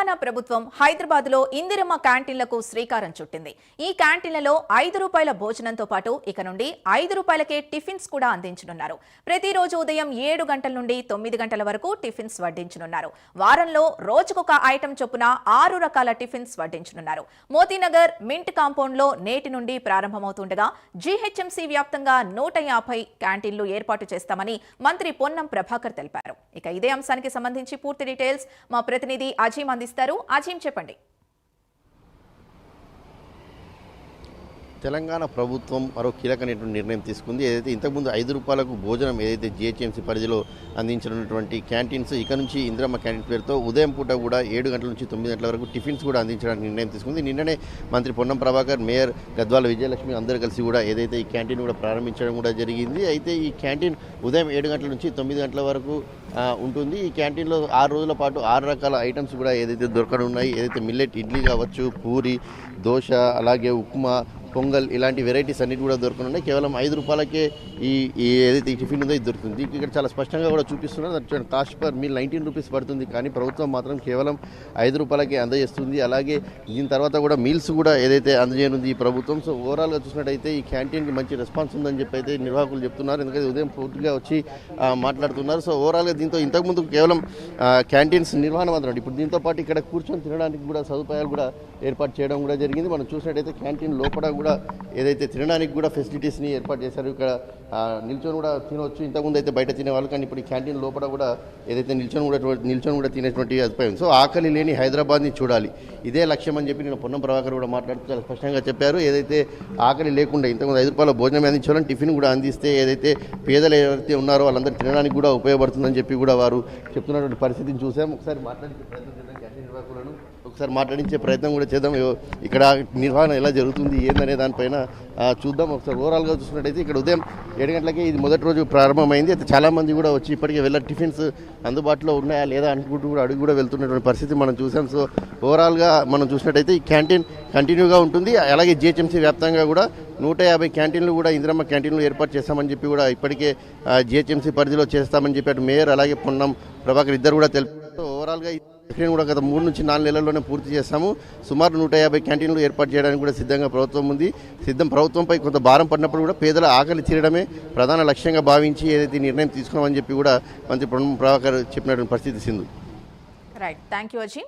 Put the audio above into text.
తెలంగాణ ప్రభుత్వం హైదరాబాద్లో ఇందిరమ్మ క్యాంటీన్లకు శ్రీకారం చుట్టింది. ఈ క్యాంటీన్లలో ఐదు రూపాయల భోజనంతో పాటు ఇక నుండి ఐదు రూపాయలకే టిఫిన్స్ కూడా అందించనున్నారు. ప్రతిరోజు ఉదయం ఏడు గంటల నుండి తొమ్మిది గంటల వరకు టిఫిన్స్ వడ్డించనున్నారు. వారంలో రోజుకొక ఐటెం చొప్పున ఆరు రకాల టిఫిన్స్ వడ్డించనున్నారు. మోతీనగర్ మింట్ కాంపౌండ్లో నేటి నుండి ప్రారంభమవుతుండగా జీహెచ్ఎంసీ వ్యాప్తంగా నూట యాభై క్యాంటీన్లు ఏర్పాటు చేస్తామని మంత్రి పొన్నం ప్రభాకర్ తెలిపారు. ఇక ఇదే అంశానికి సంబంధించి పూర్తి డీటెయిల్స్ మా ప్రతినిధి అజీం అందిస్తారు. అజీం చెప్పండి. తెలంగాణ ప్రభుత్వం మరో కీలకమైనటువంటి నిర్ణయం తీసుకుంది. ఏదైతే ఇంతకుముందు ఐదు రూపాయలకు భోజనం ఏదైతే జిహెచ్ఎంసీ పరిధిలో అందించినటువంటి క్యాంటీన్స్ ఇక నుంచి ఇందిరమ్మ క్యాంటీన్ పేరుతో ఉదయం పూట కూడా ఏడు గంటల నుంచి తొమ్మిది గంటల వరకు టిఫిన్స్ కూడా అందించడానికి నిర్ణయం తీసుకుంది. నిన్ననే మంత్రి పొన్నం ప్రభాకర్ మేయర్ గద్వాల విజయలక్ష్మి అందరూ కలిసి కూడా ఏదైతే ఈ క్యాంటీన్ కూడా ప్రారంభించడం కూడా జరిగింది. అయితే ఈ క్యాంటీన్ ఉదయం ఏడు గంటల నుంచి తొమ్మిది గంటల వరకు ఉంటుంది. ఈ క్యాంటీన్లో ఆరు రోజుల పాటు ఆరు రకాల ఐటమ్స్ కూడా ఏదైతే దొరకనున్నాయి ఏదైతే మిల్లెట్ ఇడ్లీ కావచ్చు పూరి దోశ అలాగే ఉప్మా పొంగల్ ఇలాంటి వెరైటీస్ అన్నిటి కూడా దొరకనున్నాయి కేవలం ఐదు రూపాయలకే ఈ ఏదైతే టిఫిన్ ఉందో ఇది దొరుకుతుంది. ఇక్కడ చాలా స్పష్టంగా కూడా చూపిస్తున్నారు. That cost per meal nineteen rupees పడుతుంది. కానీ ప్రభుత్వం మాత్రం కేవలం ఐదు రూపాయలకే అందజేస్తుంది. అలాగే దీని తర్వాత కూడా మీల్స్ కూడా ఏదైతే అందజేయనుంది ఈ ప్రభుత్వం. సో ఓవరాల్గా చూసినట్టయితే ఈ క్యాంటీన్కి మంచి రెస్పాన్స్ ఉందని చెప్పి అయితే నిర్వాహకులు చెప్తున్నారు. ఎందుకంటే ఉదయం పూర్తిగా వచ్చి మాట్లాడుతున్నారు. సో ఓవరాల్గా దీంతో ఇంతకుముందు కేవలం క్యాంటీన్స్ నిర్వహణ మాత్రం ఇప్పుడు దీంతో పాటు ఇక్కడ కూర్చొని తినడానికి కూడా సదుపాయాలు కూడా ఏర్పాటు చేయడం కూడా జరిగింది. మనం చూసినట్టయితే క్యాంటీన్ లోపల కూడా ఏదైతే తినడానికి కూడా ఫెసిలిటీస్ని ఏర్పాటు చేశారు ఇక్కడ నిల్చొని కూడా తినవచ్చు ఇంతకుముందు అయితే బయట తినేవాళ్ళు కానీ ఇప్పుడు క్యాంటీన్ లోపల కూడా ఏదైతే నిల్చొని కూడా నిల్చొని కూడా తినేటువంటి అభిప్రాయం. సో ఆకలి లేని హైదరాబాద్ని చూడాలి. ఇదే లక్ష్యం అని చెప్పి నేను పొన్నం ప్రభాకర్ కూడా మాట్లాడుతూ చాలా స్పష్టంగా చెప్పారు. ఏదైతే ఆకలి లేకుండా ఇంతకుముందు ఐదు రూపాయల భోజనం అందించాలని టిఫిన్ కూడా అందిస్తే ఏదైతే పేదలు ఎవరైతే ఉన్నారో వాళ్ళందరూ తినడానికి కూడా ఉపయోగపడుతుందని చెప్పి కూడా వారు చెప్తున్నటువంటి పరిస్థితిని చూసాం ఒకసారి మాట్లాడించే ప్రయత్నం చేద్దాం క్యాంటీన్ నిర్వాహకులను. ఒకసారి మాట్లాడించే ప్రయత్నం కూడా చేద్దాం. ఇక్కడ నిర్వహణ ఎలా జరుగుతుంది ఏందనే దానిపైన చూద్దాం. ఒకసారి ఓవరాల్గా చూసినట్టయితే ఇక్కడ ఉదయం ఏడు గంటలకి ఇది మొదటి రోజు ప్రారంభమైంది. అయితే చాలామంది కూడా వచ్చి ఇప్పటికే వెళ్ళ టిఫిన్స్ అందుబాటులో ఉన్నాయా లేదా అనుకుంటూ కూడా అడుగు కూడా వెళ్తున్నటువంటి పరిస్థితి మనం చూసాం. సో ఓవరాల్గా మనం చూసినట్టయితే ఈ క్యాంటీన్ కంటిన్యూగా ఉంటుంది. అలాగే జిహెచ్ఎంసీ వ్యాప్తంగా కూడా నూట యాభై క్యాంటీన్లు కూడా ఇందిరమ్మ క్యాంటీన్లు ఏర్పాటు చేస్తామని చెప్పి కూడా ఇప్పటికే జిహెచ్ఎంసీ పరిధిలో చేస్తామని చెప్పి అటు మేయర్ అలాగే పొన్నం ప్రభాకర్ ఇద్దరు కూడా తెలుపు ఓవరాల్గా ఈ కూడా గత మూడు నుంచి నాలుగు నెలల్లోనే పూర్తి చేస్తాము సుమారు నూట యాభై క్యాంటీన్లు ఏర్పాటు చేయడానికి కూడా సిద్ధంగా ప్రభుత్వం ఉంది. సిద్ధం ప్రభుత్వంపై కొంత భారం పడినప్పుడు కూడా పేదల ఆకలి తీరడమే ప్రధాన లక్ష్యంగా భావించి ఏదైతే నిర్ణయం తీసుకున్నామని చెప్పి కూడా మంత్రి పొన్నం ప్రభాకర్ చెప్పినటువంటి పరిస్థితి సింధు. Right thank you అజీ